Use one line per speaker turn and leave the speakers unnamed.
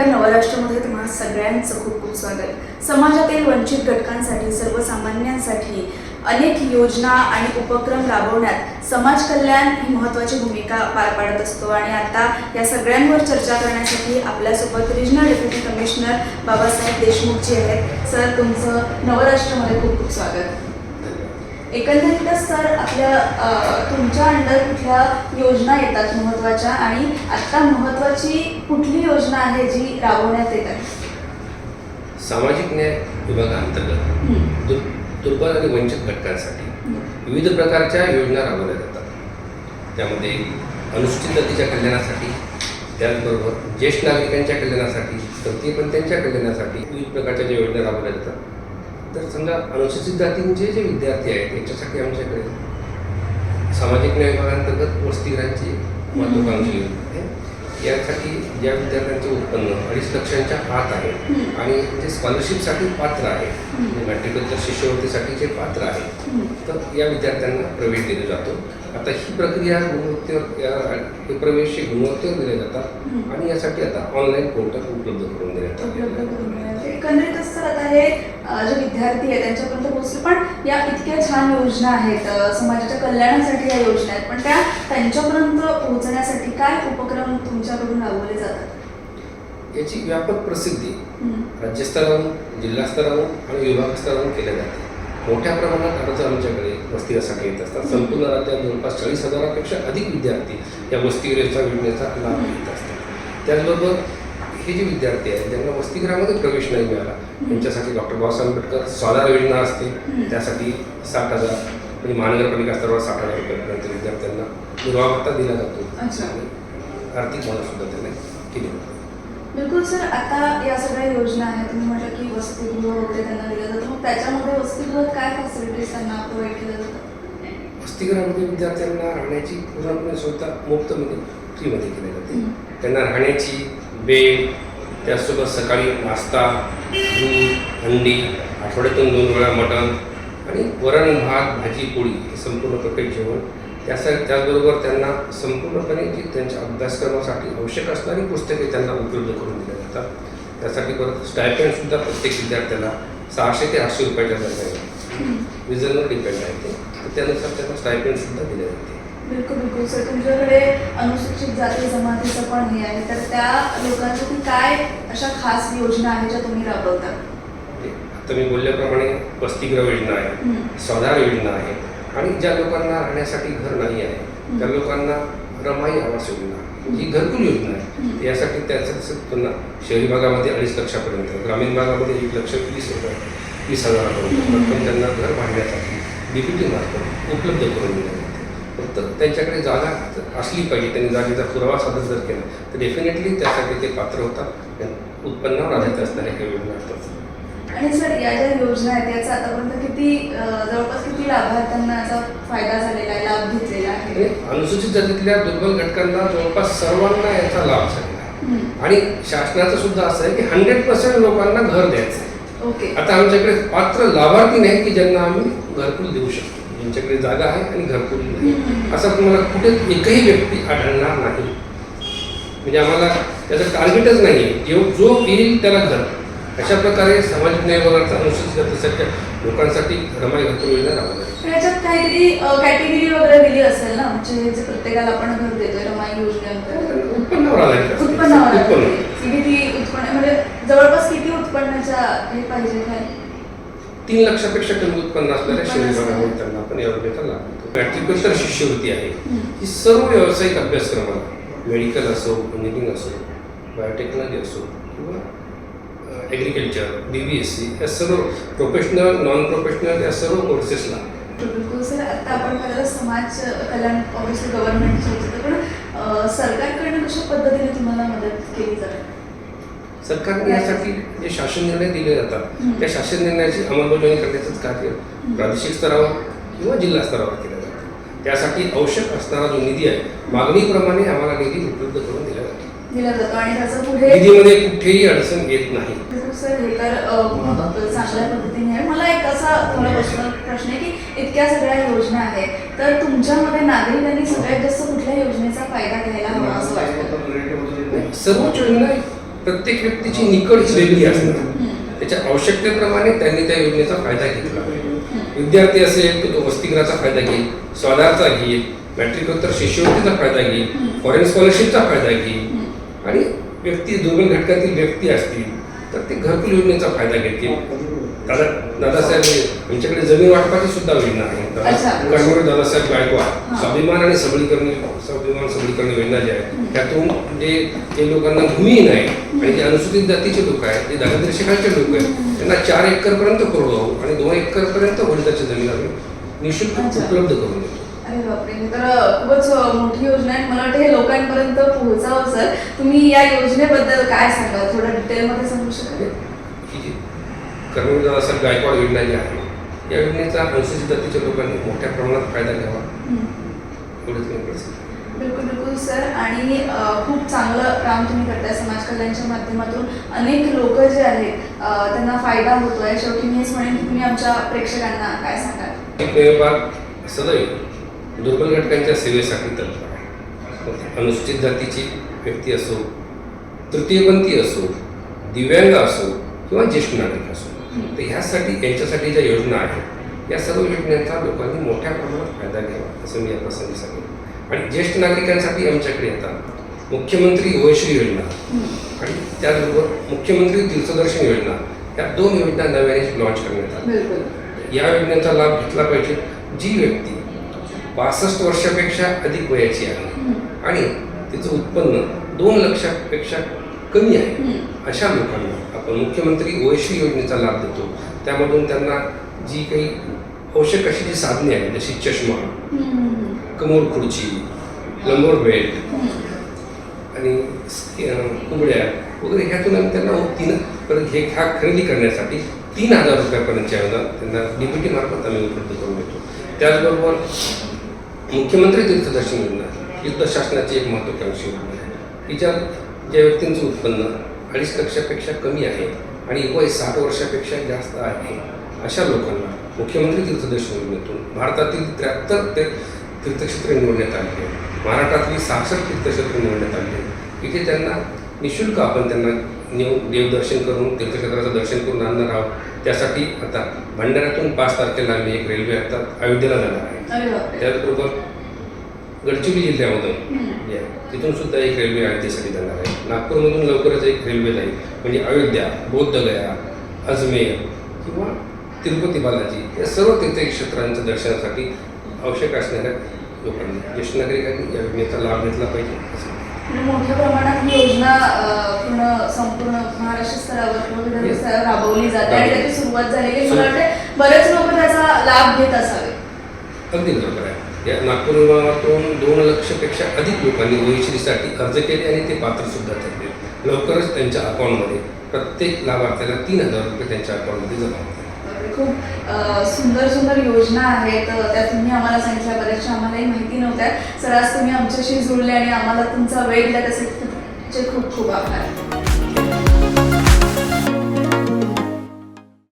Media नवराष्ट्रामध्ये तुम्हा सगळ्यांचं खूप खूप स्वागत. समाजातील वंचित घटकांसाठी सर्वसामान्यांसाठी अनेक योजना आणि उपक्रम राबवण्यात समाज कल्याण ही महत्त्वाची भूमिका पार पाडत असतो. आणि आता या सगळ्यांवर चर्चा करण्यासाठी आपल्यासोबत रिजनल डेप्युटी कमिशनर बाबासाहेब देशमुखजी आहेत. सर तुमचं नवराष्ट्रामध्ये खूप खूप स्वागत. एकंदरीतच सर आपल्या तुमच्या अंडर कुठल्या योजना येतात महत्त्वाच्या आणि आत्ता महत्त्वाची कुठली योजना आहे जी राबवण्यात येत आहे?
सामाजिक न्याय विभागाअंतर्गत. दुर दुर्बल आणि वंचित घटकांसाठी विविध प्रकारच्या योजना राबवल्या जातात. त्यामध्ये अनुसूचित जातीच्या कल्याणासाठी त्याचबरोबर ज्येष्ठ नागरिकांच्या कल्याणासाठी तृतीयपंथीयांच्या कल्याणासाठी विविध प्रकारच्या ज्या योजना राबवल्या जातात. तर समजा अनुसूचित जातींचे जे विद्यार्थी आहेत त्यांच्यासाठी आमच्याकडे सामाजिक न्याय विभागांतर्गत वसतिगृहांची महत्त्वाकांक्षी योजना आहे यासाठी ज्या विद्यार्थ्यांचे उत्पन्न अडीच लक्षांच्या आत आहे. आणि जे स्कॉलरशिपसाठी पात्र आहे म्हणजे मॅट्रिकलच्या शिष्यवृत्तीसाठी जे पात्र आहे. तर या विद्यार्थ्यांना प्रवेश दिला जातो आता ही प्रक्रिया गुणवत्तेवर या प्रवेश गुणवत्तेवर दिले जातात. आणि यासाठी आता ऑनलाईन पोर्टल उपलब्ध करून देण्यात आले
जे विद्यार्थी आहेत त्यांच्यापर्यंत पोहोचले पण या इतक्या छान योजना आहेत समाजाच्या कल्याणासाठी या योजना आहेत. पण त्या त्यांच्यापर्यंत पोहोचण्यासाठी काय उपक्रम तुमच्याकडून राबवले जातात?
याची व्यापक प्रसिद्धी. राज्यस्तरावरून जिल्हास्तरावरून आणि विभाग स्तरावरून केल्या जाते. मोठ्या प्रमाणात अर्ज आमच्याकडे वसतिगृहासाठी येत असतात. संपूर्ण राज्यात जवळपास चाळीस हजारापेक्षा अधिक विद्यार्थी या वसतिगृहाच्या योजनेचा लाभ घेत असतात. त्याचबरोबर हे जे विद्यार्थी आहेत ज्यांना वसतिगृहामध्ये प्रवेश नाही मिळाला त्यांच्यासाठी डॉक्टर बाबासाहेब आंबेडकर स्वाधार योजना असते. त्यासाठी साठ हजार म्हणजे महानगरपालिका स्तरावर साठ हजार रुपयापर्यंत विद्यार्थ्यांना निर्वाह भत्ता दिला जातो. आणि आर्थिक मदत सुद्धा त्यांना केली जाते.
बिलकुल सर आता या सगळ्या योजना आहेत तुम्ही म्हटलं की वसतिगृह वगैरे त्यांना दिलं जातं. मग त्याच्यामध्ये वसतिगृहात काय फॅसिलिटीज त्यांना प्रोव्हाइड केल्या जातात?
वसतिगृहामध्ये विद्यार्थ्यांना राहण्याची पूर्णपणे सुविधा मुफ्तमध्ये फ्रीमध्ये केली जाते. त्यांना राहण्याची बेड त्याचसोबत सकाळी नाश्ता दूध अंडी आठवड्यातून दोन वेळा मटण आणि वरण भात भाजी पोळी हे संपूर्ण प्रकार जेवण. त्यासाठी त्याचबरोबर त्यांना संपूर्णपणे जी त्यांच्या अभ्यासक्रमासाठी आवश्यक असणारी पुस्तके त्यांना उपलब्ध करून दिल्या जातात. त्यासाठी परत स्टायपेंडसुद्धा प्रत्येक विद्यार्थ्याला सहाशे ते आठशे रुपयाच्या दरम्यान रिझनवर डिपेंड आहे ते. तर त्यानुसार त्यांना स्टायपेंडसुद्धा दिले जाते.
बिलकुल बिलकुल. सर तुमच्याकडे अनुसूचित जाती जमातीचं पण हे आहे. तर त्या लोकांसाठी काय अशा खास योजना आहेत ज्या तुम्ही राबवता?
आता मी बोलल्याप्रमाणे वसतिगृह योजना आहे. स्वाधार योजना आहे आणि ज्या लोकांना राहण्यासाठी घर नाही आहे त्या लोकांना रमाई आवास योजना ही घरकुल योजना आहे. यासाठी त्याचं पुन्हा शहरी भागामध्ये अडीच लक्षापर्यंत ग्रामीण भागामध्ये एक लक्ष वीस रुपये वीस हजारापर्यंत. त्यांना घर बांधण्यासाठी डी पी टी मार्फत उपलब्ध करून जाते. फक्त त्यांच्याकडे जागा असली पाहिजे त्यांनी जागेचा पुरावा सादर जर केला तर डेफिनेटली त्यासाठी ते पात्र होतात. उत्पन्नावर आधारित असणाऱ्या ह्या योजना असतात.
आणि सर या ज्या योजना आहेत याचा आतापर्यंत किती जवळपास किती लाभार्थ्यांना याचा फायदा झालेला आहे लाभ घेतलेला आहे?
अनुसूचित जातीतल्या दुर्बल घटकांना जवळपास सर्वांना याचा लाभ झालेला आहे. आणि शासनाचं सुद्धा असं आहे की हंड्रेड पर्सेंट लोकांना घर द्यायचं आहे.
ओके.
आता आमच्याकडे पात्र लाभार्थी नाही की ज्यांना आम्ही घरकुल देऊ शकतो. ज्यांच्याकडे जागा आहे आणि घरकुल नाही. असं तुम्हाला कुठे एकही व्यक्ती आढळणार नाही. म्हणजे आम्हाला त्याचं टार्गेटच नाही आहे जो जो येईल त्याला घर. अशा प्रकारे सामाजिक न्याय विभागाचा अनुसूचित जातीच्या लोकांसाठी रमाई घरकुल योजना राबवली आहे.
पण याच्यात काहीतरी कॅटेगरी वगैरे दिली असेल ना? म्हणजे प्रत्येकाला आपण घर देतोय रमाई योजनेअंतर्गत
उत्पन्नावर आधारित.
उत्पन्नावर
उत्पन्न.
किती उत्पन्न म्हणजे जवळपास किती उत्पन्नाच्या हे पाहिजे काय?
तीन लाखापेक्षा कमी उत्पन्न असणाऱ्या शहरी त्यांना आपण या योजनेचा लाभ देतो मॅट्रिकल्चर शिष्यवृत्ती आहे. ही सर्व व्यावसायिक अभ्यासक्रमाला मेडिकल असो इंजिनिअरिंग असो बायोटेक्नॉलॉजी असो किंवा agriculture B B S C या सर्व प्रोफेशनल नॉन प्रोफेशनल या सर्व कोर्सेसला
बिलकुल सर आता आपण पहिलं समाज कल्याण ऑब्विसली गव्हर्नमेंटचं होतं पण सरकारकडनं कशा पद्धतीने तुम्हाला मदत केली जाते?
सरकारने यासाठी जे शासन निर्णय दिले जातात. त्या शासन निर्णयाची अंमलबजावणी करण्याचंच कार्य प्रादेशिक स्तरावर किंवा जिल्हा स्तरावर केलं जातं. त्यासाठी आवश्यक असणारा जो निधी आहे मागणीप्रमाणे आम्हाला निधी उपलब्ध करून दिला जातो.
दिला जातो. आणि त्याचं पुढे
निधीमध्ये कुठेही अडचण येत नाही.
सर हे तर चांगल्या पद्धतीने आहे. मला एक असा थोडा प्रश्न प्रश्न आहे की इतक्या सगळ्या योजना आहेत तर तुमच्यामध्ये नागरिकांनी सगळ्यात जास्त कुठल्या योजनेचा फायदा घ्यायला हवा असं वाटतं?
सर्वोच्च योजना प्रत्येक व्यक्तीची निकड ही वेगळी असणार त्याच्या आवश्यकतेप्रमाणे त्यांनी त्या योजनेचा फायदा घेतला. विद्यार्थी असेल तर तो वसतिगृहाचा फायदा घेईल स्वाधारचा घेईल मॅट्रिकोत्तर शिष्यवृत्तीचा फायदा घेईल फॉरेन स्कॉलरशिपचा फायदा घेईल. आणि व्यक्ती दुर्बल घटकातील व्यक्ती असतील तर ते घरकुल योजनेचा फायदा घेतील. दादा दादासाहेब यांच्याकडे जमीन वाटपाची सुद्धा योजना आहे कर्मवीर दादासाहेब. गायकवाड स्वाभिमान आणि सबलीकरण स्वाभिमान सबलीकरण योजना जी आहे. त्यातून जे जे लोकांना भूमी नाही आणि जे अनुसूचित जातीचे लोक आहेत जे दारिद्र्य रेषेखालचे लोक आहेत त्यांना चार एकर पर्यंत कोरडवाहू आणि दोन एकर पर्यंत वडिलाची जमीन आम्ही निशुल्क. उपलब्ध करून देतो
अरे बापरे तर खूपच मोठी योजना आहे. मला वाटतं हे लोकांपर्यंत पोहोचावं सर. तुम्ही या योजनेबद्दल काय सांगाल? थोडं डिटेलमध्ये सांगू शकाल?
कर्मवीर दादासाहेब गायकवाड योजना जी आहे या योजनेचा अनुसूचित जातीच्या लोकांनी मोठ्या प्रमाणात फायदा घ्यावा. एवढंच मी प्रसिद्ध
बिलकुल बिलकुल सर. आणि खूप चांगलं काम तुम्ही करताय समाज कल्याणच्या माध्यमातून. अनेक लोक जे आहेत त्यांना फायदा होतोय. शेवटी मी हेच म्हणेन की तुम्ही आमच्या प्रेक्षकांना काय सांगाल?
सदैव दुर्बल घटकांच्या सेवेसाठी तत्पर आहे. अनुसूचित जातीची व्यक्ती असो तृतीयपंथी असो दिव्यांग असो किंवा ज्येष्ठ नागरिक असो तर ह्यासाठी यांच्यासाठी ज्या योजना आहेत या सर्व योजनांचा लोकांनी मोठ्या प्रमाणात फायदा घ्यावा असं मी या प्रसंगी सांगेन. आणि ज्येष्ठ नागरिकांसाठी आमच्याकडे येतात मुख्यमंत्री वयश्री योजना आणि त्याचबरोबर मुख्यमंत्री तीर्थदर्शन योजना या दोन योजना नव्याने लॉन्च करण्यात आल्या. या योजनेचा लाभ घेतला पाहिजे जी व्यक्ती पासष्ट वर्षापेक्षा अधिक वयाची आहे आणि तिचं उत्पन्न दोन लक्षापेक्षा कमी आहे. अशा लोकांना आपण मुख्यमंत्री ओएससी योजनेचा लाभ देतो. त्यामधून त्यांना जी काही आवश्यक अशी जी साधने आहेत जशी चष्मा कमोर खुर्ची लंबोर बेल्ट आणि कुबड्या वगैरे ह्यातून आम्ही त्यांना तीन परत हे ह्या खरेदी करण्यासाठी तीन हजार रुपयापर्यंतचे अनुदान त्यांना डीबीटी मार्फत आम्ही उपलब्ध करून देतो. त्याचबरोबर मुख्यमंत्री तीर्थदर्शन योजना युद्ध शासनाची एक महत्त्वाकांक्षी योजना आहे. की ज्या व्यक्तींचं उत्पन्न अडीच लक्षापेक्षा कमी आहे आणि वय साठ वर्षापेक्षा जास्त आहे अशा लोकांना मुख्यमंत्री तीर्थदर्शन योजनेतून भारतातील त्र्याहत्तर ते तीर्थक्षेत्रे निवडण्यात आली आहे महाराष्ट्रातली सहासष्ट तीर्थक्षेत्रे निवडण्यात आली आहे इथे त्यांना निशुल्क आपण त्यांना नेऊन देवदर्शन करून तीर्थक्षेत्राचं दर्शन करून आणणार आहोत. त्यासाठी आता भंडाऱ्यातून पाच तारखेला आम्ही एक रेल्वे आता अयोध्येला जाणार आहे. त्याचबरोबर गडचिरोली जिल्ह्यामधून.
हम्म.
जे आहे, तिथून सुद्धा एक रेल्वे अयोध्येसाठी जाणार आहे. नागपूरमधून लवकरच एक रेल्वे जाईल. म्हणजे अयोध्या बौद्धगया अजमेर किंवा तिरुपती बालाजी या सर्व तीर्थक्षेत्रांच्या दर्शनासाठी आवश्यक असणाऱ्या लोकांनी ज्येष्ठ नागरिकांनी या योजनेचा लाभ घेतला पाहिजे. असं.
म्हणजे मोठ्या प्रमाणात ही योजना पूर्ण संपूर्ण महाराष्ट्र स्तरावर राबवली जाते. आणि. त्याची सुरुवात झालेली. मला वाटते बरेच लोक त्याचा लाभ घेत असावे
अगदी बरोबर आहे. या नागपूर विभागातून दोन लक्षपेक्षा अधिक लोकांनी ओईश्रीसाठी अर्ज केले आणि ते पात्र सुद्धा ठरले. लवकरच त्यांच्या अकाउंटमध्ये प्रत्येक लाभार्थ्याला तीन हजार रुपये त्यांच्या अकाउंटमध्ये जमा
होते खूप सुंदर सुंदर योजना आहेत. त्या तुम्ही आम्हाला सांगितल्या बऱ्याचशा आम्हालाही माहिती नव्हत्या. सर आज तुम्ही आमच्याशी जुळले आणि आम्हाला तुमचा वेळ दिला त्यासाठी तुमचे खूप खूप आभार.